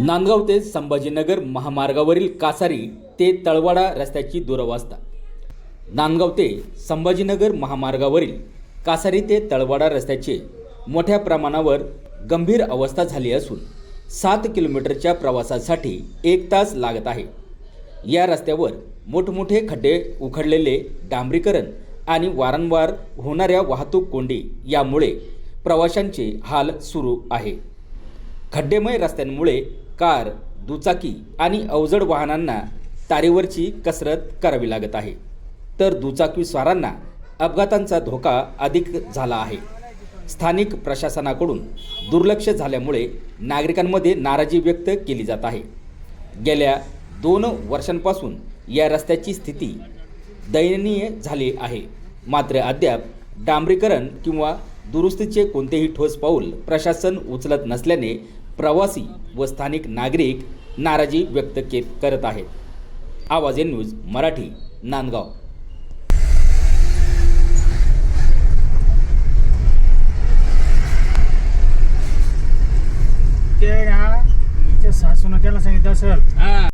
नांदगाव ते संभाजीनगर महामार्गावरील कासारी ते तळवाडा रस्त्याची दुरवस्था. नांदगाव ते संभाजीनगर महामार्गावरील कासारी ते तळवाडा रस्त्याचे मोठ्या प्रमाणावर गंभीर अवस्था झाली असून सात किलोमीटरच्या प्रवासासाठी एक तास लागत आहे. या रस्त्यावर मोठमोठे खड्डे उखडलेले डांबरीकरण आणि वारंवार होणाऱ्या वाहतूक कोंडी यामुळे प्रवाशांचे हाल सुरू आहे. खड्डेमय रस्त्यांमुळे कार दुचाकी आणि अवजड वाहनांना तारेवरची कसरत करावी लागत आहे. तर दुचाकीस्वारांना अपघातांचा धोका अधिक झाला आहे. स्थानिक प्रशासनाकडून दुर्लक्ष झाल्यामुळे नागरिकांमध्ये नाराजी व्यक्त केली जात आहे. गेल्या दोन वर्षांपासून या रस्त्याची स्थिती दयनीय झाली आहे. मात्र अद्याप डांबरीकरण किंवा दुरुस्तीचे कोणतेही ठोस पाऊल प्रशासन उचलत नसल्याने प्रवासी व स्थानिक नागरिक नाराजी व्यक्त के करत आहेत. आवाज ए न्यूज मराठी नांदगाव. ते ना त्याला सांगितलं असेल